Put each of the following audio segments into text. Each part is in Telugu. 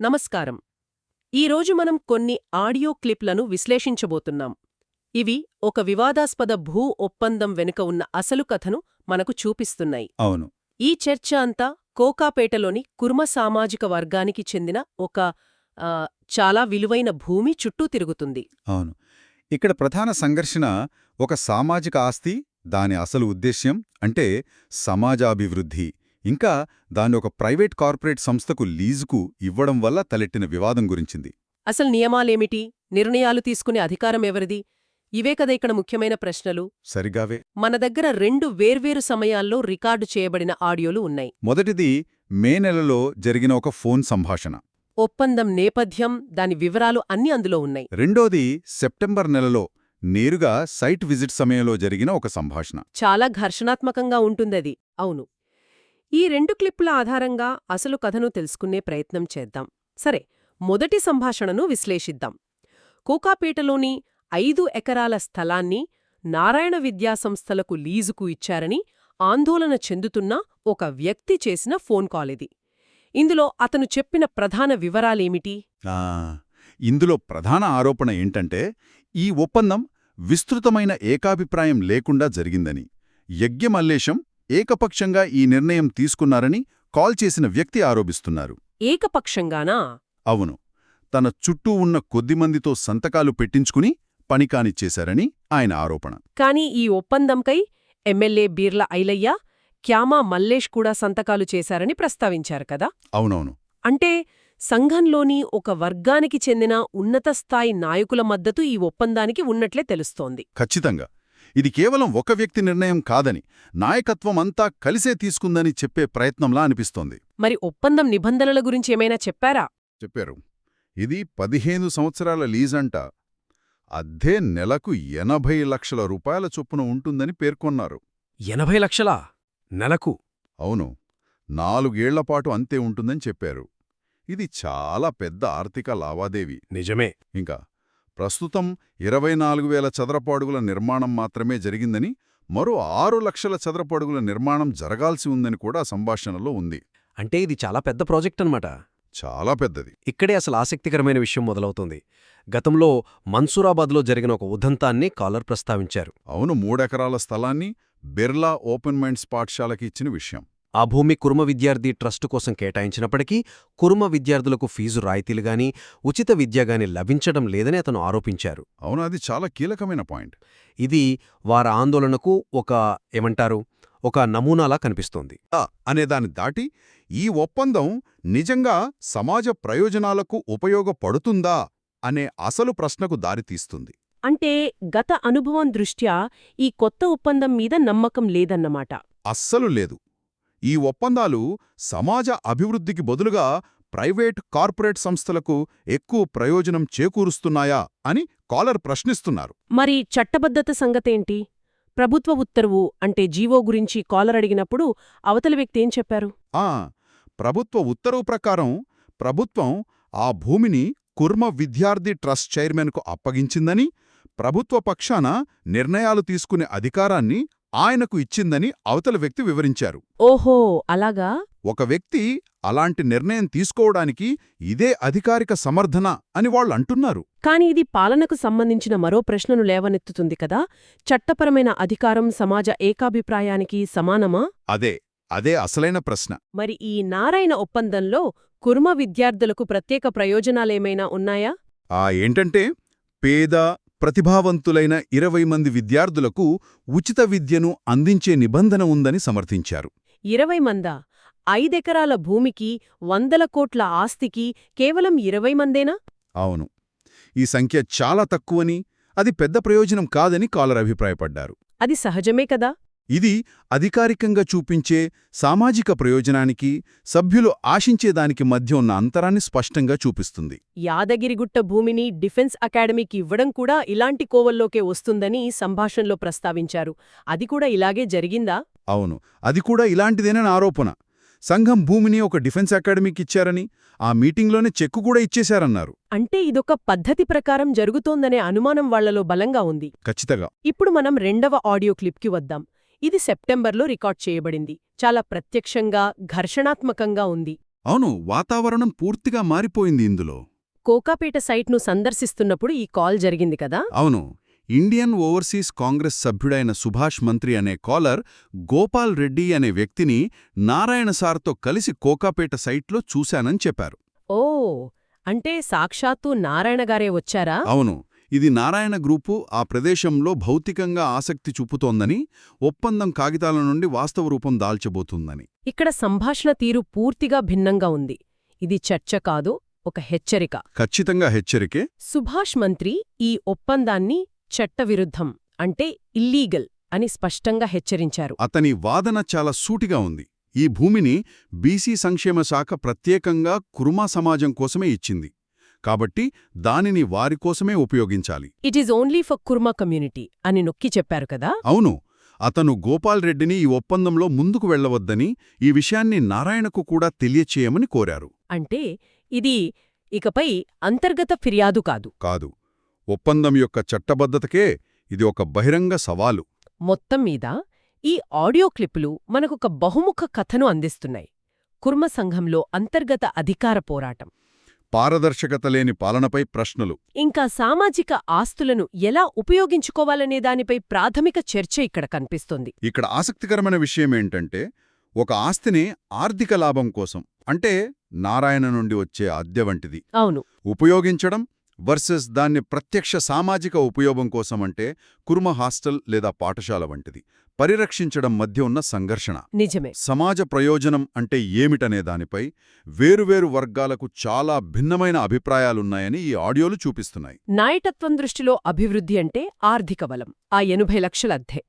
నమస్కారం. ఈరోజు మనం కొన్ని ఆడియో క్లిప్లను విశ్లేషించబోతున్నాం. ఇవి ఒక వివాదాస్పద భూ ఒప్పందం వెనుక ఉన్న అసలు కథను మనకు చూపిస్తున్నాయి. అవును. ఈ చర్చ అంతా కోకాపేటలోని కుర్మ సామాజిక వర్గానికి చెందిన ఒక ఆ, చాలా విలువైన భూమి చుట్టూ తిరుగుతుంది. అవును. ఇక్కడ ప్రధాన సంఘర్షణ ఒక సామాజిక ఆస్తి దాని అసలు ఉద్దేశ్యం అంటే సమాజాభివృద్ధి. ఇంకా దాన్ని ఒక ప్రైవేట్ కార్పొరేట్ సంస్థకు లీజుకు ఇవ్వడం వల్ల తలెట్టిన వివాదం గురించింది. అసలు నియమాలేమిటి? నిర్ణయాలు తీసుకునే అధికారం ఎవరిది? ఇవే కదా ఇక్కడ ముఖ్యమైన ప్రశ్నలు. సరిగావే మన దగ్గర రెండు వేర్వేరు సమయాల్లో రికార్డు చేయబడిన ఆడియోలు ఉన్నాయి. మొదటిది మే నెలలో జరిగిన ఒక ఫోన్ సంభాషణ. ఒప్పందం నేపథ్యం దాని వివరాలు అన్నీ అందులో ఉన్నాయి. రెండోది సెప్టెంబర్ నెలలో నేరుగా సైట్ విజిట్ సమయంలో జరిగిన ఒక సంభాషణ. చాలా ఘర్షణాత్మకంగా ఉంటుందది. అవును. ఈ రెండు క్లిప్పుల ఆధారంగా అసలు కథను తెలుసుకునే ప్రయత్నం చేద్దాం. సరే మొదటి సంభాషణను విశ్లేషిద్దాం. కోకాపేటలోని ఐదు ఎకరాల స్థలాన్ని నారాయణ విద్యాసంస్థలకు లీజుకు ఇచ్చారని ఆందోళన చెందుతున్న ఒక వ్యక్తి చేసిన ఫోన్ కాల్ ఇది. ఇందులో అతను చెప్పిన ప్రధాన వివరాలేమిటి? ఆ, ఇందులో ప్రధాన ఆరోపణ ఏంటంటే ఈ ఒప్పందం విస్తృతమైన ఏకాభిప్రాయం లేకుండా జరిగిందని. యజ్ఞమల్లేశం ఏకపక్షంగా ఈ నిర్ణయం తీసుకున్నారని కాల్ చేసిన వ్యక్తి ఆరోపిస్తున్నారు. ఏకపక్షంగానా? అవును. తన చుట్టూ ఉన్న కొద్దిమందితో సంతకాలు పెట్టించుకుని పనికానిచ్చేశారని ఆయన ఆరోపణ. కాని ఈ ఒప్పందంకై ఎమ్మెల్యే బీర్ల ఐలయ్య క్యామా మల్లేష్ కూడా సంతకాలు చేశారని ప్రస్తావించారు కదా? అవునవును. అంటే సంఘంలోని ఒక వర్గానికి చెందిన ఉన్నత స్థాయి నాయకుల మద్దతు ఈ ఒప్పందానికి ఉన్నట్లే తెలుస్తోంది. ఖచ్చితంగా. ఇది కేవలం ఒక వ్యక్తి నిర్ణయం కాదని నాయకత్వం అంతా కలిసే తీసుకుందని చెప్పే ప్రయత్నంలా అనిపిస్తోంది. మరి ఒప్పందం నిబంధనల గురించి ఏమైనా చెప్పారా? చెప్పారు. ఇది పదిహేను సంవత్సరాల లీజంట అద్దె నెలకు ఎనభై లక్షల రూపాయల చొప్పున ఉంటుందని పేర్కొన్నారు. ఎనభై లక్షలా? నెలకు? అవును. నాలుగేళ్ళపాటు అంతే ఉంటుందని చెప్పారు. ఇది చాలా పెద్ద ఆర్థిక లావాదేవీ. నిజమే. ఇంకా ప్రస్తుతం ఇరవై నాలుగు వేల చదరపు అడుగుల నిర్మాణం మాత్రమే జరిగిందని మరో ఆరు లక్షల చదరపు అడుగుల నిర్మాణం జరగాల్సి ఉందని కూడా సంభాషణలో ఉంది. అంటే ఇది చాలా పెద్ద ప్రాజెక్ట్ అన్నమాట. చాలా పెద్దది. ఇక్కడే అసలు ఆసక్తికరమైన విషయం మొదలవుతుంది. గతంలో మన్సూరాబాద్లో జరిగిన ఒక ఉదంతాన్ని కాలర్ ప్రస్తావించారు. అవును మూడెకరాల స్థలాన్ని బిర్లా ఓపెన్ మైండ్స్ పాఠశాలకి ఇచ్చిన విషయం. ఆ భూమి కుర్మ విద్యార్థి ట్రస్టు కోసం కేటాయించినప్పటికీ కుర్మ విద్యార్థులకు ఫీజు రాయితీలు గాని ఉచిత విద్య గాని లభించడం లేదని అతను ఆరోపించారు. అవును? అది చాలా కీలకమైన పాయింట్. ఇది వారి ఆందోళనకు ఒక ఏమంటారు? ఒక నమూనాలా కనిపిస్తోంది. ఆ అనేదాన్ని దాటి ఈ ఒప్పందం నిజంగా సమాజ ప్రయోజనాలకు ఉపయోగపడుతుందా అనే అసలు ప్రశ్నకు దారితీస్తుంది అంటే గత అనుభవం దృష్ట్యా ఈ కొత్త ఒప్పందం మీద నమ్మకం లేదన్నమాట? అస్సలు లేదు. ఈ ఒప్పందాలు సమాజ అభివృద్ధికి బదులుగా ప్రైవేట్ కార్పొరేట్ సంస్థలకు ఎక్కువ ప్రయోజనం చేకూరుస్తున్నాయా అని కాలర్ ప్రశ్నిస్తున్నారు. మరి చట్టబద్ధత సంగతేంటి? ప్రభుత్వ ఉత్తర్వు అంటే జీవో గురించి కాలర్ అడిగినప్పుడు అవతలి వ్యక్తి ఏం చెప్పారు? ఆ ప్రభుత్వ ఉత్తర్వు ప్రకారం ప్రభుత్వం ఆ భూమిని కుర్మ విద్యార్థి ట్రస్ట్ చైర్మన్కు అప్పగించిందని ప్రభుత్వ పక్షాన నిర్ణయాలు తీసుకునే అధికారాన్ని ఆయనకు ఇచ్చిందని అవతల వ్యక్తి వివరించారు. ఓహో అలాగా? ఒక వ్యక్తి అలాంటి నిర్ణయం తీసుకోవడానికి ఇదే అధికారిక సమర్థన అని వాళ్ళంటున్నారు కాని ఇది పాలనకు సంబంధించిన మరో ప్రశ్నను లేవనెత్తుతుంది కదా? చట్టపరమైన అధికారం సమాజ ఏకాభిప్రాయానికి సమానమా? అదే అదే అసలైన ప్రశ్న. మరి ఈ నారాయణ ఒప్పందంలో కుర్మ విద్యార్థులకు ప్రత్యేక ప్రయోజనాలేమైనా ఉన్నాయా? ఆ ఏంటంటే పేద ప్రతిభావంతులైన ఇరవై మంది విద్యార్థులకు ఉచిత విద్యను అందించే నిబంధన ఉందని సమర్థించారు. ఇరవై మందా? ఐదెకరాల భూమికి వందల కోట్ల ఆస్తికి కేవలం ఇరవై మందేనా? అవును. ఈ సంఖ్య చాలా తక్కువని అది పెద్ద ప్రయోజనం కాదని కాలర్ అభిప్రాయపడ్డారు. అది సహజమే కదా? ఇది అధికారికంగా చూపించే సామాజిక ప్రయోజనానికి సభ్యులు ఆశించేదానికి మధ్య ఉన్న అంతరాన్ని స్పష్టంగా చూపిస్తుంది. యాదగిరిగుట్ట భూమిని డిఫెన్స్ అకాడమీకి ఇవ్వడం కూడా ఇలాంటి కోవల్లోకే వస్తుందని సంభాషణలో ప్రస్తావించారు. అది కూడా ఇలాగే జరిగిందా? అవును అది కూడా ఇలాంటిదేనని ఆరోపణ. సంఘం భూమిని ఒక డిఫెన్స్ అకాడమీకి ఇచ్చారని ఆ మీటింగ్లోనే చెక్కు కూడా ఇచ్చేశారన్నారు. అంటే ఇదొక పద్ధతి ప్రకారం జరుగుతోందనే అనుమానం వాళ్ళలో బలంగా ఉంది. ఖచ్చితంగా. ఇప్పుడు మనం రెండవ ఆడియో క్లిప్కి వద్దాం. ఇది సెప్టెంబర్లో రికార్డ్ చేయబడింది. చాలా ప్రత్యక్షంగా ఘర్షణాత్మకంగా ఉంది. అవును వాతావరణం పూర్తిగా మారిపోయింది ఇందులో. కోకాపేట సైట్ను సందర్శిస్తున్నప్పుడు ఈ కాల్ జరిగింది కదా? అవును. ఇండియన్ ఓవర్సీస్ కాంగ్రెస్ సభ్యుడైన సుభాష్ మంత్రి అనే కాలర్ గోపాల్ రెడ్డి అనే వ్యక్తిని నారాయణ సార్తో కలిసి కోకాపేట సైట్లో చూశానని చెప్పారు. ఓ అంటే సాక్షాత్తు నారాయణ గారే వచ్చారా? అవును. ఇది నారాయణ గ్రూపు ఆ ప్రదేశంలో భౌతికంగా ఆసక్తి చూపుతోందని ఒప్పందం కాగితాల నుండి వాస్తవ రూపం దాల్చబోతుందని. ఇక్కడ సంభాషణ తీరు పూర్తిగా భిన్నంగా ఉంది. ఇది చర్చ కాదు ఒక హెచ్చరిక. ఖచ్చితంగా హెచ్చరికే. సుభాష్ మంత్రి ఈ ఒప్పందాన్ని చట్టవిరుద్ధం అంటే ఇల్లీగల్ అని స్పష్టంగా హెచ్చరించారు. అతని వాదన చాలా సూటిగా ఉంది. ఈ భూమిని బీసీ సంక్షేమ శాఖ ప్రత్యేకంగా కురుమా సమాజం కోసమే ఇచ్చింది. కాబట్టి దానిని వారి కోసమే ఉపయోగించాలి. It is only for Kurma community అని నొక్కి చెప్పారు కదా? అవును. అతను గోపాల్ రెడ్డిని ఈ ఒప్పందంలో ముందుకు వెళ్ళవద్దని ఈ విషయాన్ని నారాయణకు కూడా తెలియచేయమని కోరారు. అంటే ఇది ఇకపై అంతర్గత ఫిర్యాదు కాదు. కాదు. ఒప్పందం యొక్క చట్టబద్ధతకే ఇది ఒక బహిరంగ సవాలు. మొత్తం మీద ఈ ఆడియో క్లిప్పులు మనకొక బహుముఖ కథను అందిస్తున్నాయి. కుర్మ సంఘంలో అంతర్గత అధికార పోరాటం. పారదర్శకత లేని పాలనపై ప్రశ్నలు. ఇంకా సామాజిక ఆస్తులను ఎలా ఉపయోగించుకోవాలనే దానిపై ప్రాథమిక చర్చ ఇక్కడ కనిపిస్తోంది. ఇక్కడ ఆసక్తికరమైన విషయమేంటంటే ఒక ఆస్తిని ఆర్థిక లాభం కోసం అంటే నారాయణ నుండి వచ్చే అద్దె వంటిది అవును. ఉపయోగించడం వర్సెస్ దాన్ని ప్రత్యక్ష సామాజిక ఉపయోగం కోసం అంటే కుర్మ హాస్టల్ లేదా పాఠశాల వంటిది. పరిరక్షించడం మధ్య ఉన్న సంఘర్షణ. నిజమే. సమాజ ప్రయోజనం అంటే ఏమిటనే దానిపై వేరువేరు వర్గాలకు చాలా భిన్నమైన అభిప్రాయాలున్నాయని ఈ ఆడియోలు చూపిస్తున్నాయి. నాయకత్వం దృష్టిలో అభివృద్ధి అంటే ఆర్థిక బలం. ఆ ఎనభై లక్షల అద్దె.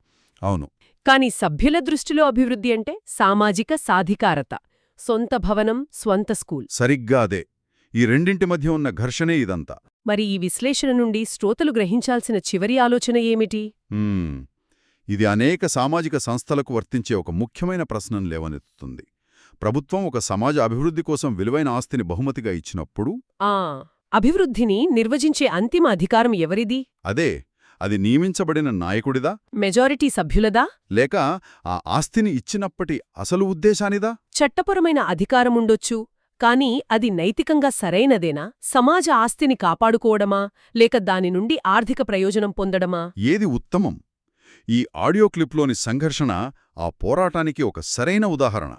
అవును. కాని సభ్యుల దృష్టిలో అభివృద్ధి అంటే సామాజిక సాధికారత. సొంత భవనం స్వంత స్కూల్. సరిగ్గా అదే. ఈ రెండింటి మధ్య ఉన్న ఘర్షణే ఇదంతా. మరి ఈ విశ్లేషణ నుండి శ్రోతలు గ్రహించాల్సిన చివరి ఆలోచన ఏమిటి. ఇది అనేక సామాజిక సంస్థలకు వర్తించే ఒక ముఖ్యమైన ప్రశ్నను లేవనెత్తుతుంది. ప్రభుత్వం ఒక సమాజ అభివృద్ధి కోసం విలువైన ఆస్తిని బహుమతిగా ఇచ్చినప్పుడు ఆ అభివృద్ధిని నిర్వచించే అంతిమ అధికారం ఎవరిది? అదే అది నియమించబడిన నాయకుడిదా? మెజారిటీ సభ్యులదా? లేక ఆ ఆస్తిని ఇచ్చినప్పటి అసలు ఉద్దేశానిదా? చట్టపరమైన అధికారముండొచ్చు కానీ అది నైతికంగా సరైనదేనా? సమాజ ఆస్తిని కాపాడుకోవడమా? లేక దాని నుండి ఆర్థిక ప్రయోజనం పొందడమా? ఏది ఉత్తమం? ఈ ఆడియో క్లిప్లోని సంఘర్షణ ఆ పోరాటానికి ఒక సరైన ఉదాహరణ.